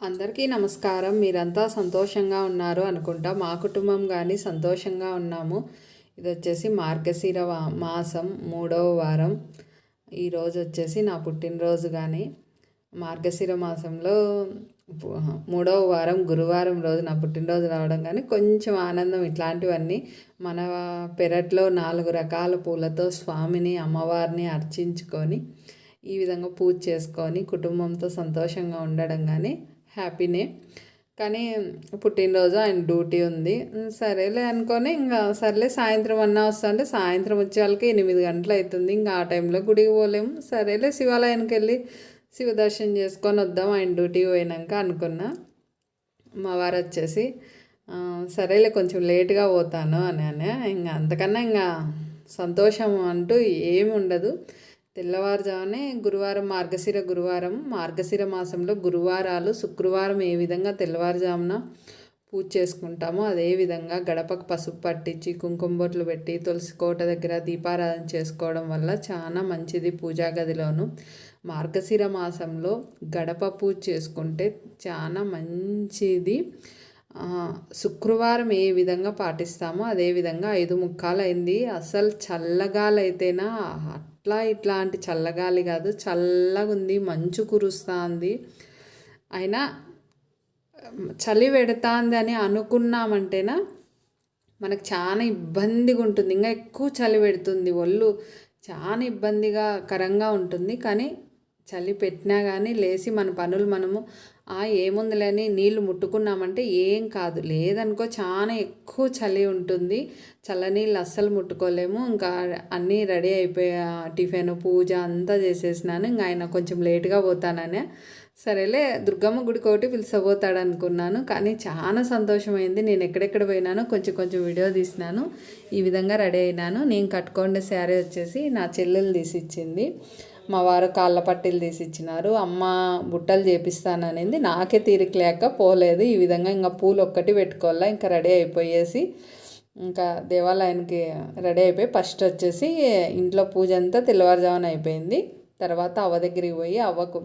అందరికీ నమస్కారం. మీరంతా సంతోషంగా ఉన్నారు అనుకుంటా. మా కుటుంబం కానీ సంతోషంగా ఉన్నాము. ఇది వచ్చేసి మార్గశిర మాసం మూడవ వారం. ఈరోజు వచ్చేసి నా పుట్టినరోజు కానీ మార్గశిర మాసంలో మూడవ వారం గురువారం రోజు నా పుట్టినరోజు రావడం కానీ కొంచెం ఆనందం ఇట్లాంటివన్నీ. మన పెరట్లో నాలుగు రకాల పూలతో స్వామిని అమ్మవారిని అర్చించుకొని ఈ విధంగా పూజ చేసుకొని కుటుంబంతో సంతోషంగా ఉండడం కానీ హ్యాపీనే. కానీ పుట్టినరోజు ఆయన డ్యూటీ ఉంది. సరేలే అనుకొని ఇంకా సరేలే సాయంత్రం అన్నా వస్తుంటే సాయంత్రం వచ్చే వాళ్ళకి ఎనిమిది గంటలు అవుతుంది ఇంకా ఆ టైంలో గుడికి పోలేము. సరేలే శివాలయానికి వెళ్ళి శివ దర్శనం చేసుకొని వద్దాం ఆయన డ్యూటీ పోయినాక అనుకున్నా. మా వారు వచ్చేసి సరేలే కొంచెం లేట్గా పోతాను అని అని. ఇంకా అంతకన్నా ఇంకా సంతోషం అంటూ ఏమి ఉండదు. తెల్లవారుజామునే గురువారం మార్గశిర గురువారం మార్గశిర మాసంలో గురువారాలు శుక్రవారం ఏ విధంగా తెల్లవారుజామున పూజ చేసుకుంటామో అదే విధంగా గడపకు పసుపు పట్టించి కుంకుమ బొట్లు పెట్టి తులసి కోట దగ్గర దీపారాధన చేసుకోవడం వల్ల చాలా మంచిది పూజా గదిలోను. మార్గశిర మాసంలో గడప పూజ చేసుకుంటే చాలా మంచిది. శుక్రవారం ఏ విధంగా పాటిస్తామో అదే విధంగా ఐదు ముక్కాలైంది. అసలు చల్లగాలైతేనా అట్లా ఇట్లాంటి చల్లగాలి కాదు చల్లగా ఉంది మంచు కురుస్తుంది. అయినా చలి పెడతాంది అని అనుకున్నామంటేనా మనకు చాలా ఇబ్బందిగా ఉంటుంది ఇంకా ఎక్కువ చలి పెడుతుంది ఒళ్ళు. చాలా ఇబ్బందిగా కరంగా ఉంటుంది. కానీ చలి పెట్టినా కానీ లేచి మన పనులు మనము ఆ ఏముందిలేని నీళ్ళు ముట్టుకున్నామంటే ఏం కాదు. లేదనుకో చాలా ఎక్కువ చలి ఉంటుంది. చల్లనీళ్ళు అస్సలు ముట్టుకోలేము. ఇంకా అన్నీ రెడీ అయిపోయా టిఫిన్ పూజ అంతా చేసేసినాను. ఇంకా ఆయన కొంచెం లేట్గా పోతాననే. సరేలే దుర్గమ్మ గుడికి ఒకటి పిలిచబోతాడు అనుకున్నాను కానీ చాలా సంతోషమైంది. నేను ఎక్కడెక్కడ పోయినానో కొంచెం కొంచెం వీడియో తీసినాను. ఈ విధంగా రెడీ అయినాను. నేను కట్టుకోండి శారీ వచ్చేసి నా చెల్లెలు తీసి ఇచ్చింది మా వారు కాళ్ళ పట్టీలు తీసి ఇచ్చినారు. అమ్మ బుట్టలు చేపిస్తాననింది. నాకే తీరిక లేక పోలేదు. ఈ విధంగా ఇంకా పూలు ఒక్కటి పెట్టుకోవాలా ఇంకా రెడీ అయిపోయేసి ఇంకా దేవాలయానికి రెడీ అయిపోయి ఫస్ట్ వచ్చేసి ఇంట్లో పూజ అంతా తెల్లవారుజామున అయిపోయింది. తర్వాత అవ్వ దగ్గరికి పోయి అవ్వకు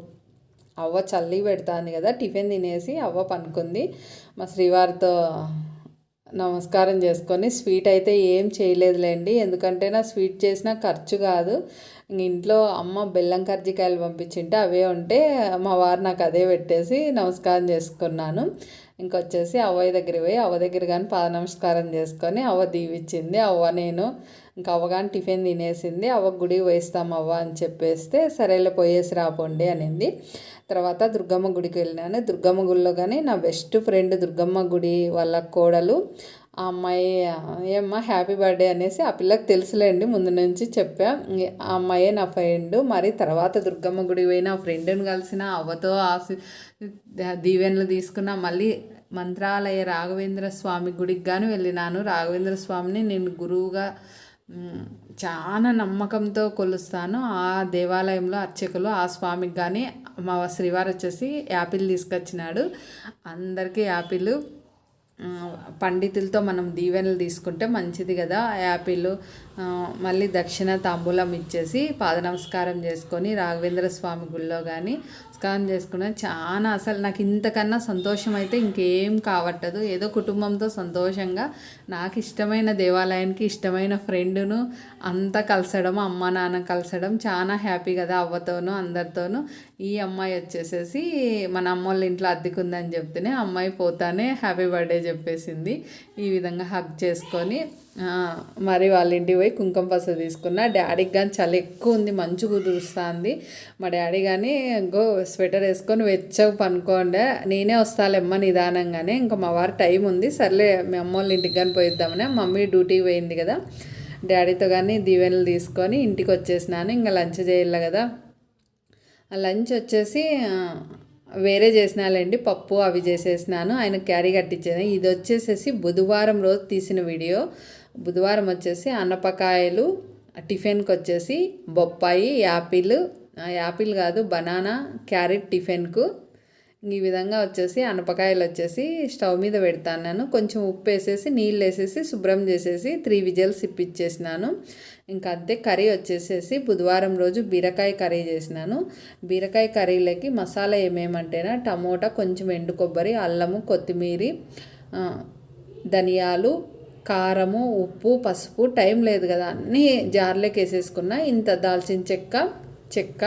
అవ్వ చల్లి పెడుతుంది కదా టిఫిన్ తినేసి అవ్వ పనుకుంది. మా శ్రీవారితో నమస్కారం చేసుకొని స్వీట్ అయితే ఏం చేయలేదులేండి. ఎందుకంటే నా స్వీట్ చేసిన ఖర్చు కాదు. ఇంట్లో అమ్మ బెల్లం కర్జికాయలు పంపించింటే అవే ఉంటే మా వారు నాకు అదే పెట్టేసి నమస్కారం చేసుకున్నాను. ఇంకొచ్చేసి అవ్వయ్య దగ్గర పోయి అవ్వ దగ్గర కానీ పాద నమస్కారం చేసుకొని అవ్వ దీవిచ్చింది అవ్వ నేను ఇంకా అవ్వ టిఫిన్ తినేసింది. అవ్వ గుడి వేస్తాం అవ్వ అని చెప్పేస్తే సరేలే పోయేసి రాపోండి అనింది. తర్వాత దుర్గమ్మ గుడికి వెళ్ళినాను. దుర్గమ్మ గుడిలో కానీ నా బెస్ట్ ఫ్రెండ్ దుర్గమ్మ గుడి వాళ్ళ కోడలు ఆ అమ్మాయి ఏమ్మా హ్యాపీ బర్త్డే అనేసి ఆ పిల్లకి తెలుసులేండి ముందు నుంచి చెప్పా. ఆ అమ్మాయే నా ఫ్రెండ్. మరి తర్వాత దుర్గమ్మ గుడి పోయిన ఆ ఫ్రెండ్ని కలిసిన అవ్వతో ఆశ దీవెనలు తీసుకున్న మళ్ళీ మంత్రాలయ రాఘవేంద్ర స్వామి గుడికి కానీ వెళ్ళినాను. రాఘవేంద్ర స్వామిని నేను గురువుగా చాలా నమ్మకంతో కొలుస్తాను. ఆ దేవాలయంలో అర్చకులు ఆ స్వామికి కానీ మా శ్రీవారు వచ్చేసి యాపిల్ తీసుకొచ్చినాడు. అందరికీ యాపిల్ పండితులతో మనం దీవెనలు తీసుకుంటే మంచిది కదా. యాపిల్ మళ్ళీ దక్షిణ తాంబూలం ఇచ్చేసి పాద నమస్కారం చేసుకొని రాఘవేంద్ర స్వామి గుళ్ళో కానీ నమస్కారం చేసుకున్న చాలా అసలు నాకు ఇంతకన్నా సంతోషం అయితే ఇంకేం కావట్టదు. ఏదో కుటుంబంతో సంతోషంగా నాకు ఇష్టమైన దేవాలయానికి ఇష్టమైన ఫ్రెండ్ను అంతా కలసడం అమ్మ నాన్న కలసడం చాలా హ్యాపీ కదా అవ్వతోనూ అందరితోనూ. ఈ అమ్మాయి వచ్చేసేసి మన అమ్మ వాళ్ళ ఇంట్లో అద్దెకుందని చెప్తేనే అమ్మాయి పోతానే హ్యాపీ బర్త్డే చెప్పేసింది. ఈ విధంగా హక్ చేసుకొని మరి వాళ్ళ ఇంటికి పోయి కుంకుమ పసుపు తీసుకున్న. డాడీకి కానీ చలి ఎక్కువ ఉంది మంచు కుదురుస్తుంది మా డాడీ కానీ గో స్వెటర్ వేసుకొని వెచ్చగా పనుకోండే. నేనే వస్తాలేమ్మ నిదానంగానే. ఇంకా మా వారు టైం ఉంది. సర్లే మీ అమ్మ వాళ్ళ ఇంటికి కానీ పోయిద్దామని. మమ్మీ డ్యూటీకి పోయింది కదా. డాడీతో కానీ దీవెనలు తీసుకొని ఇంటికి వచ్చేసినాను. ఇంకా లంచ్ చేయాలి కదా. ఆ లంచ్ వచ్చేసి వేరే చేసినాలండి పప్పు అవి చేసేసినాను. ఆయన క్యారీ కట్టించాను ఇది వచ్చేసేసి బుధవారం రోజు తీసిన వీడియో. బుధవారం వచ్చేసి అనపకాయలు టిఫిన్కి వచ్చేసి బొప్పాయి యాపిల్. యాపిల్ కాదు బనానా క్యారెట్ టిఫిన్కు. ఈ విధంగా వచ్చేసి అనపకాయలు వచ్చేసి స్టవ్ మీద పెడతాను కొంచెం ఉప్పు వేసేసి నీళ్ళు వేసేసి శుభ్రం చేసేసి త్రీ విజిల్స్ ఇప్పించేసినాను ఇంకా అంతే కర్రీ వచ్చేసేసి బుధవారం రోజు బీరకాయ కర్రీ చేసినాను. బీరకాయ కర్రీలోకి మసాలా ఏమేమంటేనా టమోటా కొంచెం ఎండు కొబ్బరి అల్లము కొత్తిమీర ధనియాలు కారము ఉప్పు పసుపు టైం లేదు కదా అన్నీ జార్లోకి వేసేసుకున్నా. ఇంత దాల్చిన చెక్క చెక్క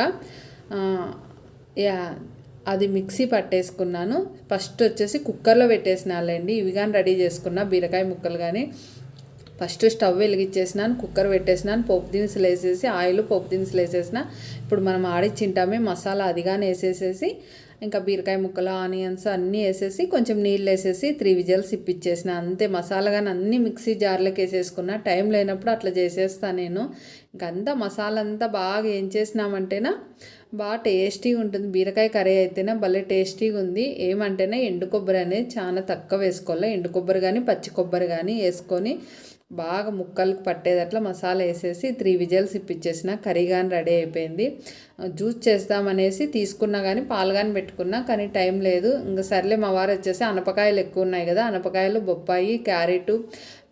యా అది మిక్సీ పట్టేసుకున్నాను. ఫస్ట్ వచ్చేసి కుక్కర్లో పెట్టేసినాలండి ఇవి కానీ రెడీ చేసుకున్న బీరకాయ ముక్కలు కానీ ఫస్ట్ స్టవ్ వెలిగించేసినాను కుక్కర్ పెట్టేసినాను పోపు దినుసులు వేసేసి ఆయిల్ పోపు దినుసులు వేసేసిన. ఇప్పుడు మనం ఆడిచ్చింటామే మసాలా అదిగానే వేసేసేసి ఇంకా బీరకాయ ముక్కలు ఆనియన్స్ అన్నీ వేసేసి కొంచెం నీళ్ళు వేసేసి త్రీ విజల్స్ ఇప్పించేసిన అంతే మసాలా కానీ అన్నీ మిక్సీ జార్లోకి వేసేసుకున్న. టైం లేనప్పుడు అట్లా చేసేస్తాను నేను. ఇంకంతా మసాలా అంతా బాగా ఏం చేసినామంటేనా బాగా టేస్టీగా ఉంటుంది. బీరకాయ కర్రీ అయితేనే భలే టేస్టీగా ఉంది ఏమంటేనే ఎండు కొబ్బరి అనేది చాలా తక్కువ వేసుకోవాలి? ఎండు కొబ్బరి కానీ పచ్చి కొబ్బరి కానీ వేసుకొని బాగా ముక్కలకు పట్టేదట్లా మసాలా వేసేసి త్రీ విజల్స్ ఇప్పించేసిన కర్రీ కానీ రెడీ అయిపోయింది. జ్యూస్ చేస్తామనేసి తీసుకున్నా కానీ పాలు కానీ పెట్టుకున్నా కానీ టైం లేదు. ఇంకా సర్లే మా వారు వచ్చేసి అనపకాయలు ఎక్కువ ఉన్నాయి కదా అనపకాయలు బొప్పాయి క్యారెట్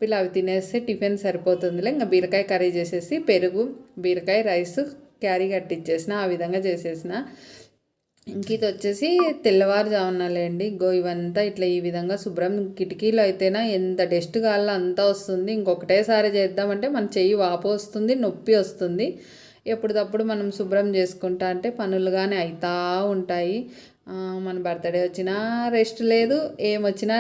ఇలా అవి తినేస్తే టిఫిన్ సరిపోతుందిలే. ఇంకా బీరకాయ కర్రీ చేసేసి పెరుగు బీరకాయ రైస్ క్యారీ కట్టించేసిన ఆ విధంగా చేసేసిన. ఇంక ఇది వచ్చేసి తెల్లవారుజామునలేండి గో ఇవంతా ఇట్లా ఈ విధంగా శుభ్రం కిటికీలు అయితేనా ఎంత డస్ట్ గాల్లో అంతా వస్తుంది. ఇంకొకటేసారి చేద్దామంటే మన చెయ్యి వాపు వస్తుంది నొప్పి వస్తుంది. ఎప్పటికప్పుడు మనం శుభ్రం చేసుకుంటా అంటే పనులు కానీ అవుతూ ఉంటాయి మన బర్త్డే వచ్చినా రెస్ట్ లేదు ఏమొచ్చినా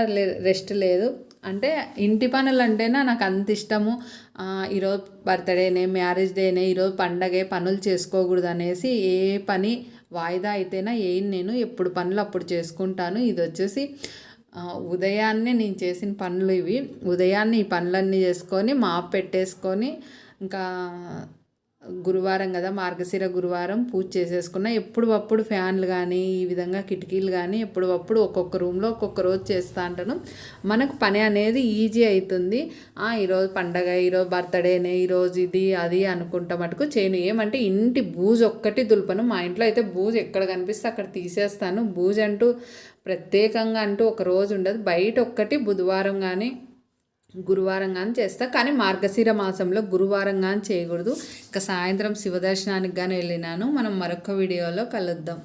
రెస్ట్ లేదు. అంటే ఇంటి పనులు అంటేనా నాకు అంత ఇష్టము. ఈరోజు బర్త్డేనే మ్యారేజ్ డేనే ఈరోజు పండగే పనులు చేసుకోకూడదు అనేసి ఏ పని వాయిదా అయితేనా ఏం నేను ఎప్పుడు పనులు అప్పుడు చేసుకుంటాను. ఇది వచ్చేసి ఉదయాన్నే నేను చేసిన పనులు ఇవి. ఉదయాన్నే ఈ పనులన్నీ చేసుకొని మాప్ పెట్టేసుకొని ఇంకా గురువారం కదా మార్గశిర గురువారం పూజ చేసేసుకున్న. ఎప్పుడు అప్పుడు ఫ్యాన్లు కానీ ఈ విధంగా కిటికీలు కానీ ఎప్పుడు అప్పుడు ఒక్కొక్క రూమ్లో ఒక్కొక్క రోజు చేస్తూ ఉంటాను మనకు పని అనేది ఈజీ అవుతుంది ఈరోజు పండగ ఈరోజు బర్త్డేనే ఈరోజు ఇది అది అనుకుంటా మటుకు చేయను. ఏమంటే ఇంటి బూజు ఒక్కటి దులపను. మా ఇంట్లో అయితే బూజు ఎక్కడ కనిపిస్తే అక్కడ తీసేస్తాను. బూజు అంటూ ప్రత్యేకంగా అంటూ ఒక రోజు ఉండదు. బయట ఒక్కటి బుధవారం కానీ గురువారం కానీ చేస్తా. కానీ మార్గశిర మాసంలో గురువారం కానీ చేయకూడదు. ఇంకా సాయంత్రం శివదర్శనానికి కానీ వెళ్ళినాను. మనం మరొక వీడియోలో కలుద్దాం.